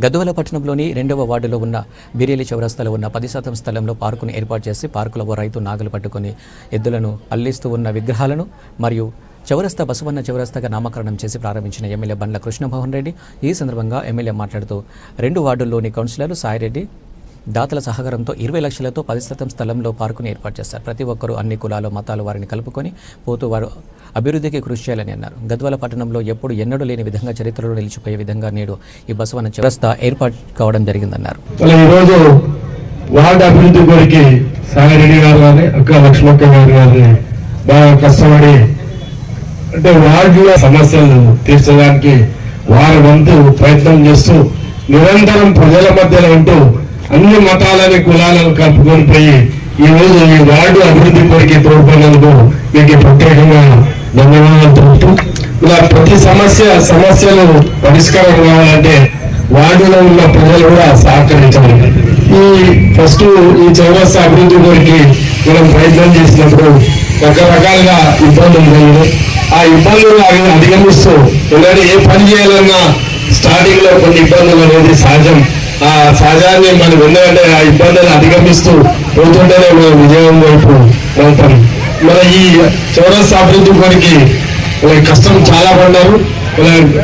గద్వాల పట్టణంలోని రెండవ వార్డులో ఉన్న బిరేలి చౌరస్తాలో ఉన్న పది శాతం స్థలంలో పార్కును ఏర్పాటు చేసి పార్కులో రైతు నాగలు పట్టుకొని ఎద్దులను అల్లిస్తూ ఉన్న విగ్రహాలను మరియు చౌరస్తా బసవన్న చౌరస్తాగా నామకరణం చేసి ప్రారంభించిన ఎమ్మెల్యే బండ్ల కృష్ణమోహన్ రెడ్డి ఈ సందర్భంగా ఎమ్మెల్యే మాట్లాడుతూ రెండు వార్డుల్లోని కౌన్సిలర్లు సాయిరెడ్డి దాతల సహకారంతో ఇరవై లక్షలతో పది శాతం స్థలంలో పార్కును ఏర్పాటు చేస్తారు. ప్రతి ఒక్కరూ అన్ని కులాలు మతాలు వారిని కలుపుకొని పోతూ వారు అభివృద్ధికి కృషి చేయాలని అన్నారు. గద్వాల పట్టణంలో ఎప్పుడు ఎన్నడూ లేని విధంగా చరిత్రలో నిలిచిపోయే విధంగా నేడు ఈ బసవన వ్యవస్థ ఏర్పాటు కావడం జరిగిందన్నారు. అలా ఈరోజు వార్డు అభివృద్ధి కొరికి సాగరెడ్డి గారు కానీ అక్క లక్ష్మక్క గారు కానీ బాగా కష్టపడి అంటే సమస్యలు తీర్చడానికి వారి వంతు ప్రయత్నం చేస్తూ నిరంతరం ప్రజల మధ్యలో ఉంటూ అన్ని మతాలని కులాలను కలుపుకొని పోయి ఈ రోజు ఈ వార్డు అభివృద్ధి కొరికి తోడ్పడినందుకు మీకు ప్రత్యేకంగా ధన్యవాదాలు తెలుపుతూ ఇలా ప్రతి సమస్య సమస్యలు పరిష్కారం కావాలంటే వార్డులో ఉన్న ప్రజలు కూడా సహకరించాలి. ఈ ఫస్ట్ ఈ చౌరస్తా అభివృద్ధి కొరికి మనం ప్రయత్నం చేసినప్పుడు రకరకాలుగా ఇబ్బందులు కలిగినాయి ఆ ఇబ్బందులు అవి అధిగమిస్తూ ఎందుకంటే ఏ పని చేయాలన్నా స్టార్టింగ్లో కొన్ని ఇబ్బందులు అనేది సహజం. ఆ సహజాన్ని మనం ఎందుకంటే ఆ ఇబ్బందులు అధిగమిస్తూ పోతుంటేనే మనం విజయం వైపు వెళ్తాం. మన ఈ చౌరస్ అభివృద్ధి కొరికి కష్టం చాలా పడ్డారు.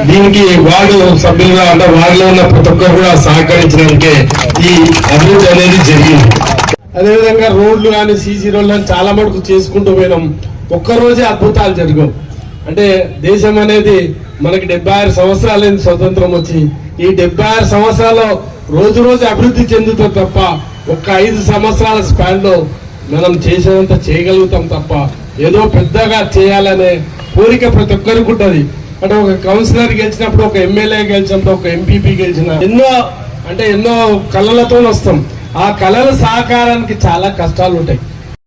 దీనికి వార్డు సభ్యులుగా అంటే వార్డులో ఉన్న ప్రతి ఒక్కరు కూడా సహకరించడానికే ఈ అభివృద్ధి అనేది జరిగింది. అదేవిధంగా రోడ్లు కానీ సీసీ రోడ్లు కానీ చాలా మటుకు చేసుకుంటూ పోయినాం. ఒక్కరోజే అద్భుతాలు జరగవు అంటే దేశం అనేది మనకి డెబ్బై ఆరు సంవత్సరాలైంది స్వతంత్రం వచ్చి ఈ డెబ్బై ఆరు సంవత్సరాల్లో రోజు రోజు అభివృద్ధి చెందుతాం తప్ప ఒక్క ఐదు సంవత్సరాల స్పాన్లో మనం చేసేదంత చేయగలుగుతాం తప్ప ఏదో పెద్దగా చేయాలనే కోరిక ప్రతి ఒక్కరికి ఉంటుంది. అంటే ఒక కౌన్సిలర్ గెలిచినప్పుడు ఒక ఎమ్మెల్యే గెలిచినప్పుడు ఒక ఎంపీపీ గెలిచిన ఎన్నో అంటే ఎన్నో కళలతో వస్తాం ఆ కళల సహకారానికి చాలా కష్టాలు ఉంటాయి